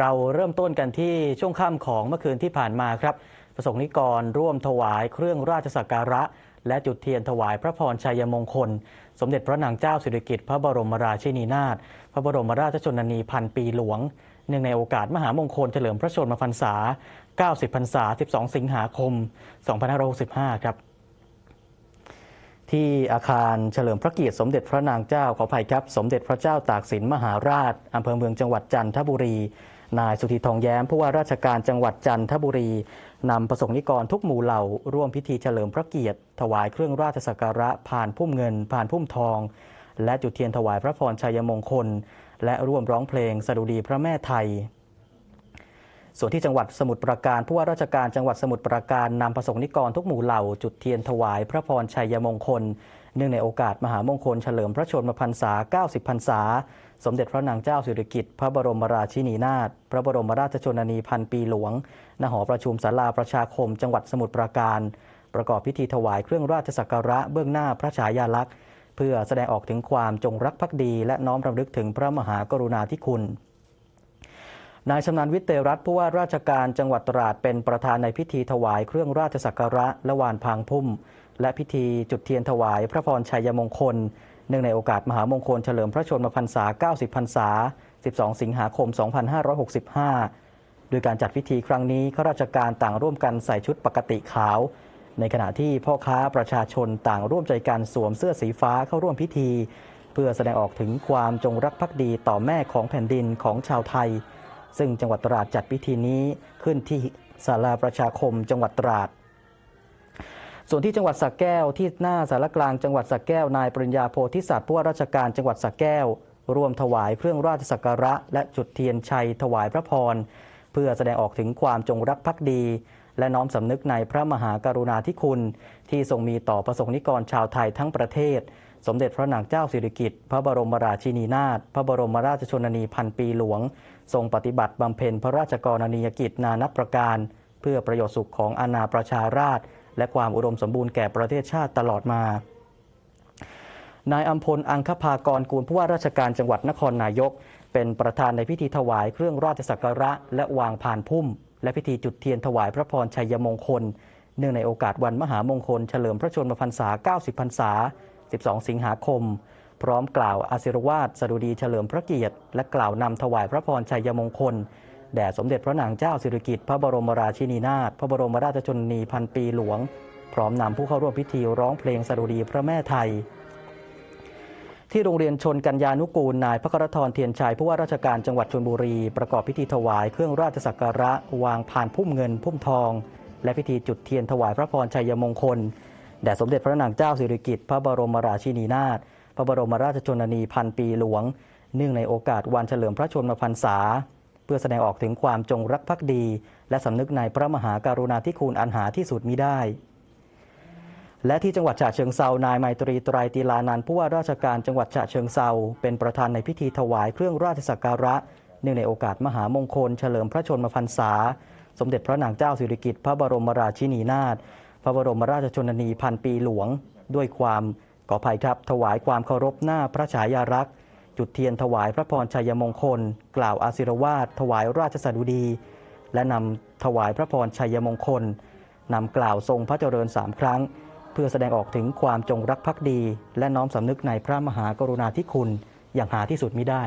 เราเริ่มต้นกันที่ช่วงค่ำของเมื่อคืนที่ผ่านมาครับ ประสงค์นิกรร่วมถวายเครื่องราชสักการะ และจุดเทียนถวายพระพรชัยมงคล สมเด็จพระนางเจ้าสิริกิติ์พระบรมราชินีนาถพระบรมราชชนนีพันปีหลวง เนื่องในโอกาสมหามงคลเฉลิมพระชนมพรรษา 90 พรรษา 12 สิงหาคม 2565 ครับที่อาคารเฉลิมพระเกียรติสมเด็จพระนางเจ้าขออภัยครับ สมเด็จพระเจ้าตากสินมหาราชอำเภอเมืองจังหวัดจันทบุรี นายสุธีทองแย้มผู้ว่าราชการจังหวัดจันทบุรีนำประสงค์นิกรทุกหมู่เหล่า ร่วมพิธีเฉลิมพระเกียรติ ถวายเครื่องราชสักการะผ่านพุ่มเงิน ผ่านพุ่มทอง และจุดเทียนถวายพระพรชัยมงคล และร่วมร้องเพลงสดุดีพระแม่ไทย ส่วนที่จังหวัดสมุทรปราการผู้ว่าราชการจังหวัดสมุทรปราการนำประสงค์นิกรทุกหมู่เหล่าจุดเทียนถวายพระพรชัยมงคล เนื่องในโอกาสมหามงคลเฉลิมพระชนมพรรษา 90 พรรษา สมเด็จพระนางเจ้าสิริกิติ์พระบรมราชินีนาถพระบรมราชชนนีพันปีหลวงณหอประชุมศาลาประชาคม จังหวัดสมุทรปราการ ประกอบพิธีถวายเครื่องราชสักการะเบื้องหน้าพระฉายาลักษณ์ เพื่อแสดงออกถึงความจงรักภักดี และน้อมรำลึกถึงพระมหากรุณาธิคุณ นายชำนาญวิเตรัตผู้ว่าราชการจังหวัดตราดเป็นประธานในพิธีถวายเครื่องราชสักการะและวานพางพุ่ม และพิธีจุดเทียนถวายพระพรชัยมงคล เนื่องในโอกาสมหามงคลเฉลิมพระชนมพรรษา 90 พรรษา 12 สิงหาคม 2565 โดยการจัดพิธีครั้งนี้ข้าราชการต่างร่วมกันใส่ชุดปกติขาว ในขณะที่พ่อค้าประชาชนต่างร่วมใจกันสวมเสื้อสีฟ้าเข้าร่วมพิธี เพื่อแสดงออกถึงความจงรักภักดีต่อแม่ของแผ่นดินของชาวไทย ซึ่งจังหวัดตราดจัดพิธีนี้ขึ้นที่ศาลาประชาคมจังหวัดตราด ส่วนที่จังหวัดสระแก้วที่หน้าสารกลางจังหวัดสระแก้วนายปริญญาโพธิสัตว์ผู้ว่าราชการจังหวัดสระแก้วรวมถวายเครื่องราชสักการะ และจุดเทียนชัยถวายพระพร เพื่อแสดงออกถึงความจงรักภักดี และน้อมสำนึกในพระมหากรุณาธิคุณ ที่ทรงมีต่อประสงค์นิกรชาวไทยทั้งประเทศ สมเด็จพระนางเจ้าสิริกิติ์พระบรมราชินีนาถพระบรมราชชนนีพันปีหลวง ทรงปฏิบัติบำเพ็ญพระราชกรณียกิจนานับประการ เพื่อประโยชน์สุขของอาณาประชาราษฎร์และความอุดมสมบูรณ์แก่ประเทศชาติตลอดมานายอัมพล อังคภากรกูลผู้ว่าราชการจังหวัดนครนายก เป็นประธานในพิธีถวายเครื่องราชสักการะ และวางผ่านพุ่ม และพิธีจุดเทียนถวายพระพรชัยมงคล เนื่องในโอกาสวันมหามงคลเฉลิมพระชนมพรรษา 90 พรรษา 12 สิงหาคม พร้อมกล่าวอาศิรวาสสดุดีเฉลิมพระเกียรติ และกล่าวนำถวายพระพรชัยมงคล แด่สมเด็จพระนางเจ้าสิริกิติ์พระบรมราชินีนาถพระบรมราชชนนีพันปีหลวง พร้อมนำผู้เข้าร่วมพิธีร้องเพลงสดุดีพระแม่ไทยที่โรงเรียนชนกัญญานุกูล นายพระกรธรเทียนชัยผู้ว่าราชการจังหวัดชลบุรี ประกอบพิธีถวายเครื่องราชสักการะ วางผ่านพุ่มเงินพุ่มทอง และพิธีจุดเทียนถวายพระพรชัยมงคล แด่สมเด็จพระนางเจ้าสิริกิติ์พระบรมราชินีนาถพระบรมราชชนนีพันปีหลวง เนื่องในโอกาสวันเฉลิมพระชนมพรรษา เพื่อแสดงออกถึงความจงรักภักดี และสำนึกในพระมหาการุณาธิคุณอันหาที่สุดมิได้ และที่จังหวัดฉะเชิงเซานายไมตรีไตรตีลานันผู้ว่าราชการจังหวัดฉะเชิงเซาเป็นประธานในพิธีถวายเครื่องราชสักการะ เนื่องในโอกาสมหามงคล เฉลิมพระชนมพรรษา สมเด็จพระนางเจ้าสิริกิติ์พระบรมราชินีนาถ ระบรมราชชนนีพันปีหลวง ด้วยความขออภัยครับถวายความเคารพหน้าพระฉายารักษ์ จุดเทียนถวายพระพรชัยมงคล กล่าวอาศิรวาสถวายราชสดุดี และนำถวายพระพรชัยมงคลนำกล่าวทรงพระเจริญสามครั้ง เพื่อแสดงออกถึงความจงรักภักดี และน้อมสำนึกในพระมหากรุณาธิคุณอย่างหาที่สุดมิได้